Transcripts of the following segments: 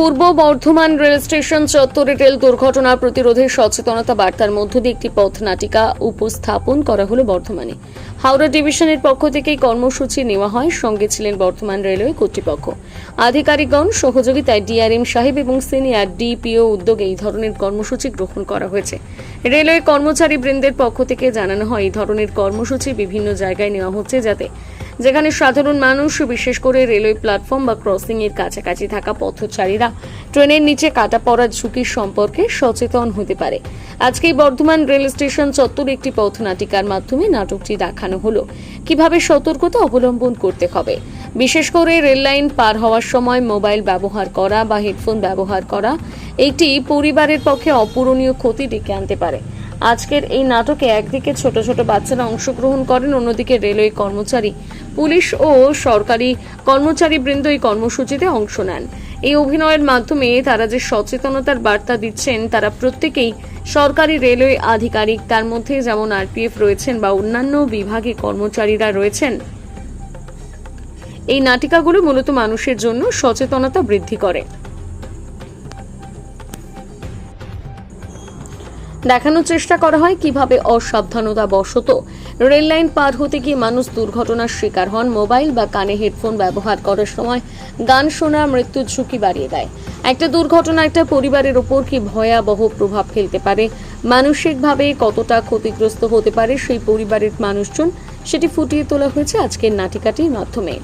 পূর্ব Bardhaman rail station চত্বরে rail দুর্ঘটনা প্রতিরোধে সচেতনতা বার্তার মধ্য দিয়ে একটি পথ নাটিকা উপস্থাপন করা হলো বর্ধমানে। হাওড়া ডিভিশনের পক্ষ থেকে কর্মসূচি নেওয়া হয়। সঙ্গে ছিলেন বর্ধমান রেলওয়ে কর্তৃপক্ষ। আধিকারিকগণ সহযোগিতায় ডিআরএম সাহেব এবং সিনিয়র ডিপিও উদ্যোগে এই ধরনের কর্মসূচি গ্রহণ করা হয়েছে। রেলওয়ে কর্মচারী বৃন্দের পক্ষ থেকে জানানো হয়, এই ধরনের কর্মসূচি বিভিন্ন জায়গায় নেওয়া হচ্ছে যাতে যেখানে সাধারণ মানুষ, বিশেষ করে রেলওয়ে প্ল্যাটফর্ম বা ক্রসিং এর কাছাকাছি থাকা পথচারীরা ট্রেনের নিচে কাটা পড়ার ঝুঁকির সম্পর্কে সচেতন হতে পারে। আজকেই বর্ধমান রেল স্টেশন চত্বরে একটি পথ নাটিকার মাধ্যমে নাটকটি দেখানো হলো। কীভাবে সতর্কতা অবলম্বন করতে হবে? বিশেষ করে রেল লাইন পার হওয়ার সময় মোবাইল ব্যবহার করা বা হেডফোন ব্যবহার করা, এটি পরিবারের পক্ষে অপূরণীয় ক্ষতি ডেকে আনতে পারে। আজকের এই নাটকে একদিকে ছোট ছোট বাচ্চারা অংশগ্রহণ করেন, অন্যদিকে রেলওয়ে কর্মচারী, পুলিশ ও সরকারি কর্মচারী বৃন্দ এই কর্মসূচিতে অংশ নেন। এই অভিনয়ের মাধ্যমে তারা যে সচেতনতার বার্তা দিচ্ছেন, তারা প্রত্যেকেই সরকারি রেলওয়ে আধিকারিক। তার মধ্যে যেমন আরপিএফ রয়েছেন বা অন্যান্য বিভাগে কর্মচারীরা রয়েছেন। এই নাটিকাগুলো মূলত মানুষের জন্য সচেতনতা বৃদ্ধি করে। দেখানোর চেষ্টা করা হয় কীভাবে অসাবধানতা বশত রেল লাইন পার হতে গিয়ে মানুষ দুর্ঘটনার শিকার হন। মোবাইল বা কানে হেডফোন ব্যবহার করার সময় গান শোনা, মৃত্যুর ঝুঁকি বাড়িয়ে দেয়। একটা দুর্ঘটনা একটা পরিবারের ওপর কি ভয়াবহ প্রভাব ফেলতে পারে? মানসিকভাবে কতটা ক্ষতিগ্রস্ত হতে পারে সেই পরিবারের মানুষজন? সেটি ফুটিয়ে তোলা হয়েছে আজকের নাটিকাটির মাধ্যমে।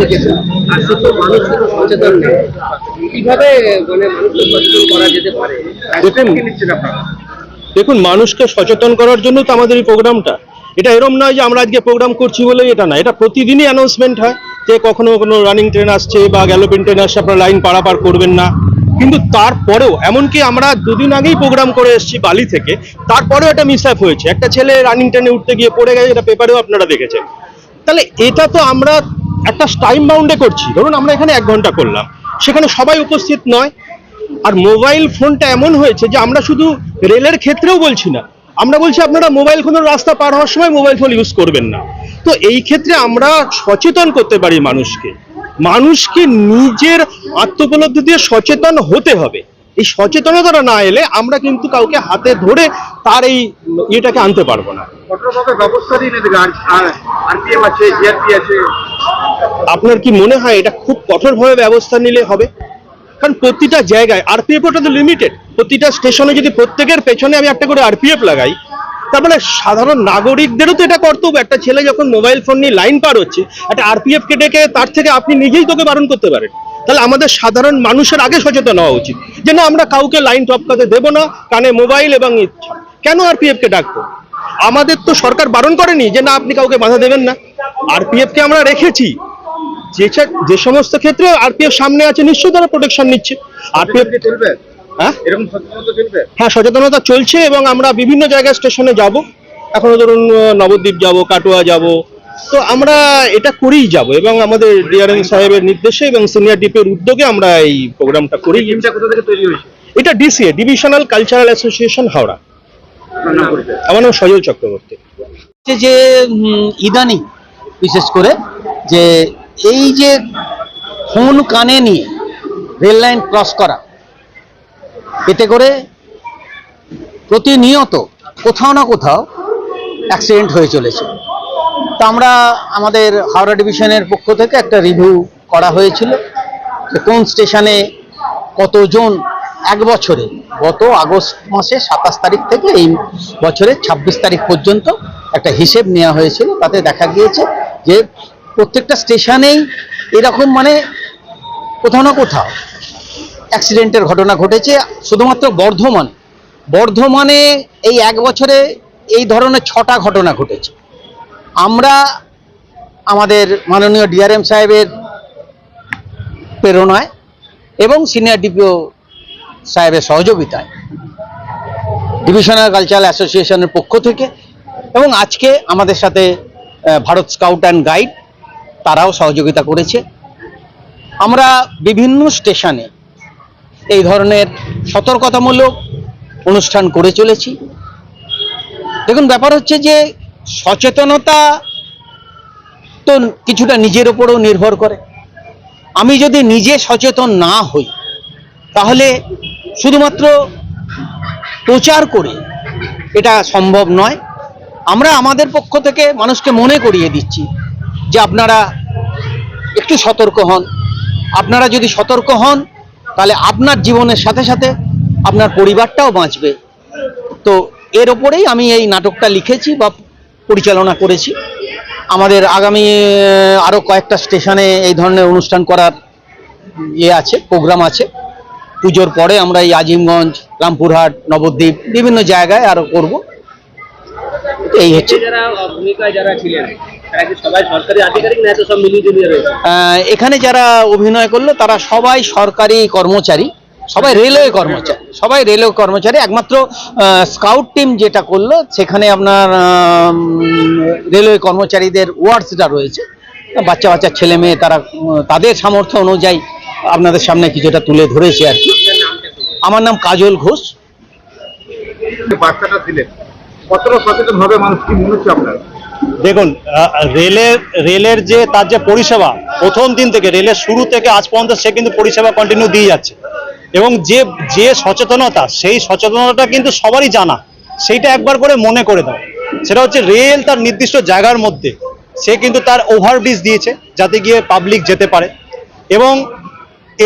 দেখেছেন? মানুষ সচেতন নেই কীভাবে মানে মানুষকে সচেতন করা যেতে পারে? দেখুন মানুষকে সচেতন করার জন্য তো আমাদের এই প্রোগ্রামটা। এটা এরম নয় যে আমরা আজকে প্রোগ্রাম করছি বলে এটা না। এটা প্রতিদিনই অ্যানাউন্সমেন্ট হয় যে কখনো কোনো রানিং ট্রেন আসছে বা গ্যালোপিন ট্রেন আসছে আপনারা লাইন পারাপার করবেন না। কিন্তু তারপরেও এমনকি আমরা দুদিন আগেই প্রোগ্রাম করে এসেছি বালি থেকে তারপরেও একটা মিস হয়েছে। একটা ছেলে রানিং ট্রেনে উঠতে গিয়ে পড়ে গেছে এটা পেপারেও আপনারা দেখেছেন। তাহলে এটা তো আমরা একটা টাইম বাউন্ডে করছি। ধরুন আমরা এখানে এক ঘণ্টা করলাম। সেখানে সবাই উপস্থিত নয়। আর মোবাইল ফোনটা এমন হয়েছে যে আমরা শুধু রেলের ক্ষেত্রেও বলছি না। আমরা বলছি, আপনারা মোবাইল ফোনের রাস্তা পার হওয়ার সময় মোবাইল ফোন ইউজ করবেন না। তো এই ক্ষেত্রে আমরা সচেতন করতে পারি মানুষকে। মানুষকে নিজের আত্মোপলব্ধি দিয়ে সচেতন হতে হবে। এই সচেতনতাটা না এলে আমরা কিন্তু কাউকে হাতে ধরে তার এই ইয়েটাকে আনতে পারব না। আপনার কি মনে হয় এটা খুব কঠোরভাবে ব্যবস্থা নিলে হবে? কারণ প্রতিটা জায়গায় আরপিএফ ওটা তো লিমিটেড প্রতিটা স্টেশনে যদি প্রত্যেকের পেছনে আমি একটা করে আরপিএফ লাগাই তার মানে সাধারণ নাগরিকদেরও তো এটা কর্তব্য। একটা ছেলে যখন মোবাইল ফোন নিয়ে লাইন পার হচ্ছে একটা আরপিএফ কে ডেকে তার থেকে আপনি নিজেই তোকে বারণ করতে পারেন। তাহলে আমাদের সাধারণ মানুষের আগে সচেতন হওয়া উচিত। যে না আমরা কাউকে লাইন টপকাতে দেবো না কানে মোবাইল এবং ইচ্ছা কেন আরপিএফ কে ডাকবো? আমাদের তো সরকার বারণ করেনি যে না আপনি কাউকে বাধা দেবেন না। আরপিএফ কে আমরা রেখেছি। যে যে সমস্ত ক্ষেত্রে আরপিএফ সামনে আছে নিশ্চয়ই তারা প্রোটেকশন নিচ্ছে। আরপিএফ চলবে? হ্যাঁ? এরকম সচেতনতা চলবে? হ্যাঁ সচেতনতা চলছে এবং আমরা বিভিন্ন জায়গায় স্টেশনে যাব। এখনও ধরুন নবদ্বীপ যাব কাটোয়া যাব। তো আমরা এটা করেই যাব এবং আমাদের ডিআরএম সাহেবের নির্দেশে এবং সিনিয়র ডিপের উদ্যোগে আমরা এই প্রোগ্রামটা করেই টিমটা কোথা থেকে তৈরি হয়েছে? এটা DCA divisional cultural association Howrah. আমার নাম সজল চক্রবর্তী। যে ইদানিং বিশেষ করে যে এই যে ফোন কানে নিয়ে রেল লাইন ক্রস করা এতে করে প্রতিনিয়ত কোথাও না কোথাও অ্যাক্সিডেন্ট হয়ে চলেছে। তা আমরা আমাদের হাওড়া ডিভিশনের পক্ষ থেকে একটা রিভিউ করা হয়েছিল যে কোন স্টেশনে কতজন এক বছরে। গত আগস্ট মাসে সাতাশ তারিখ থেকে এই বছরের ছাব্বিশ তারিখ পর্যন্ত একটা হিসেব নেওয়া হয়েছিল। তাতে দেখা গিয়েছে যে প্রত্যেকটা স্টেশনেই এরকম মানে কোথাও না কোথাও অ্যাক্সিডেন্টের ঘটনা ঘটেছে। শুধুমাত্র বর্ধমান। বর্ধমানে এই এক বছরে এই ধরনের ছটা ঘটনা ঘটেছে। আমরা আমাদের মাননীয় ডিআরএম সাহেবের প্রেরণায় এবং সিনিয়র ডিপিও সাহেবের সহযোগিতায়। ডিভিশনাল কালচারাল অ্যাসোসিয়েশনের পক্ষ থেকে এবং আজকে আমাদের সাথে ভারত স্কাউট অ্যান্ড গাইড তারাও সহযোগিতা করেছে। আমরা বিভিন্ন স্টেশনে এই ধরনের সতর্কতামূলক অনুষ্ঠান করে চলেছি। দেখুন, ব্যাপার হচ্ছে যে সচেতনতা তো কিছুটা নিজের ওপরও নির্ভর করে। আমি যদি নিজে সচেতন না হই, তাহলে শুধুমাত্র প্রচার করে এটা সম্ভব নয়। আমরা আমাদের পক্ষ থেকে মানুষকে মনে করিয়ে দিচ্ছি যে আপনারা একটু সতর্ক হন। আপনারা যদি সতর্ক হন, তাহলে আপনার জীবনের সাথে সাথে আপনার পরিবারটাও বাঁচবে। তো এর ওপরেই আমি এই নাটকটা লিখেছি বা পরিচালনা করেছি। আমাদের আগামী আরও কয়েকটা স্টেশনে এই ধরনের অনুষ্ঠান করার ইয়ে আছে, প্রোগ্রাম আছে। পুজোর পরে আমরা এই আজিমগঞ্জ রামপুরহাট নবদ্বীপ বিভিন্ন জায়গায় আরও করব। এই হচ্ছে। এখানে যারা অভিনয় করল তারা সবাই সরকারি কর্মচারী সবাই রেলওয়ে কর্মচারী সবাই রেলওয়ে কর্মচারী। একমাত্র স্কাউট টিম যেটা করল সেখানে আপনার রেলওয়ে কর্মচারীদের ওয়ার্ডসটা রয়েছে। বাচ্চা বাচ্চা ছেলে মেয়ে তারা তাদের সামর্থ্য অনুযায়ী আপনাদের সামনে কিছুটা তুলে ধরেছে আর কি। আমার নাম কাজল ঘোষ। বার্তাটা দিলেন কতটা সচেতন হবে মানুষ কি মনে হচ্ছে আপনার? দেখুন রেলের রেলের যে তার যে পরিষেবা প্রথম দিন থেকে রেলের শুরু থেকে আজ পর্যন্ত সে কিন্তু পরিষেবা কন্টিনিউ দিয়ে যাচ্ছে। এবং যে যে সচেতনতা সেই সচেতনতা কিন্তু সবারই জানা। সেইটা একবার করে মনে করে দাও। সেটা হচ্ছে রেল তার নির্দিষ্ট জায়গার মধ্যে সে কিন্তু তার ওভারব্রিজ দিয়েছে যাতে গিয়ে পাবলিক যেতে পারে। এবং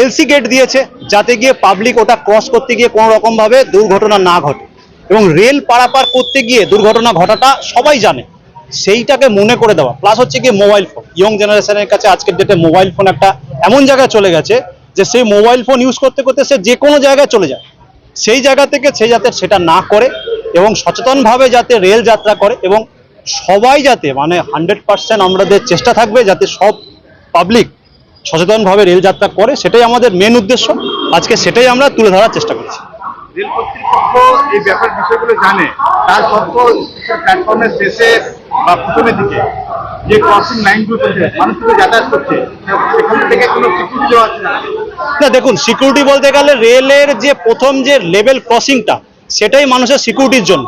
এলসি গেট দিয়েছে যাতে গিয়ে পাবলিক ওটা ক্রস করতে গিয়ে কোনো রকমভাবে দুর্ঘটনা না ঘটে। এবং রেল পারাপার করতে গিয়ে দুর্ঘটনা ঘটাটা সবাই জানে। সেইটাকে মনে করে দেওয়া। প্লাস হচ্ছে গিয়ে মোবাইল ফোন ইয়ং জেনারেশনের কাছে আজকের ডেটে মোবাইল ফোন একটা এমন জায়গায় চলে গেছে যে সেই মোবাইল ফোন ইউজ করতে করতে সে যে কোনো জায়গায় চলে যায়। সেই জায়গা থেকে সে যাতে সেটা না করে এবং সচেতনভাবে যাতে রেল যাত্রা করে এবং সবাই যাতে মানে হান্ড্রেড পার্সেন্ট আমাদের চেষ্টা থাকবে যাতে সব পাবলিক সচেতনভাবে রেল যাত্রা করে সেটাই আমাদের মেন উদ্দেশ্য। আজকে সেটাই আমরা তুলে ধরার চেষ্টা করছি। রেল কর্তৃপক্ষ এই ব্যাপার বিষয়গুলো জানে। তার সত্ত্বেও প্ল্যাটফর্মের শেষে বা প্রথমের দিকে যে ক্রসিং লাইনগুলো চলছে মানুষ কিন্তু যাতায়াত করছে সেখান থেকে কোনো স্বীকৃতি দেওয়া না। দেখুন সিকিউরিটি বলতে গেলে রেলের যে প্রথম যে লেভেল ক্রসিংটা সেটাই মানুষের সিকিউরিটির জন্য।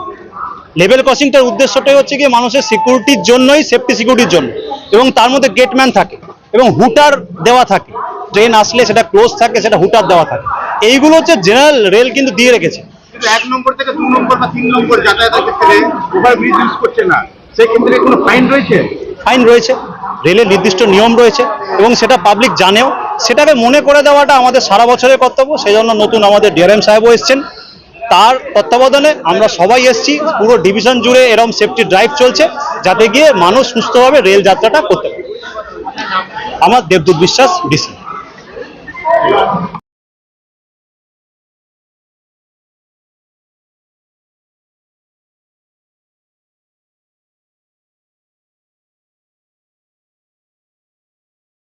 লেভেল ক্রসিংটার উদ্দেশ্যটাই হচ্ছে কি মানুষের সিকিউরিটির জন্যই সেফটি সিকিউরিটির জন্য। এবং তার মধ্যে গেটম্যান থাকে। এবং হুটার দেওয়া থাকে। ট্রেন আসলে সেটা ক্লোজ থাকে সেটা হুটার দেওয়া থাকে। এইগুলো হচ্ছে জেনারেল রেল কিন্তু দিয়ে রেখেছে। এক নম্বর থেকে দু নম্বর বা তিন নম্বর যাতায়াতের ক্ষেত্রে ওভার ইউজ করছে না। সেই কোনো ফাইন রয়েছে? ফাইন রয়েছে। রেলের নির্দিষ্ট নিয়ম রয়েছে এবং সেটা পাবলিক জানেও। সেটাকে মনে করে দেওয়াটা আমাদের সারা বছরের কর্তব্য। সেই জন্য নতুন আমাদের ডিআরএম সাহেবও এসছেন। তার তত্ত্বাবধানে আমরা সবাই এসেছি। পুরো ডিভিশন জুড়ে এরকম সেফটি ড্রাইভ চলছে। যাতে গিয়ে মানুষ সুস্থভাবে রেল যাত্রাটা করতে পারে। আমার দেবদূত বিশ্বাস ডিসি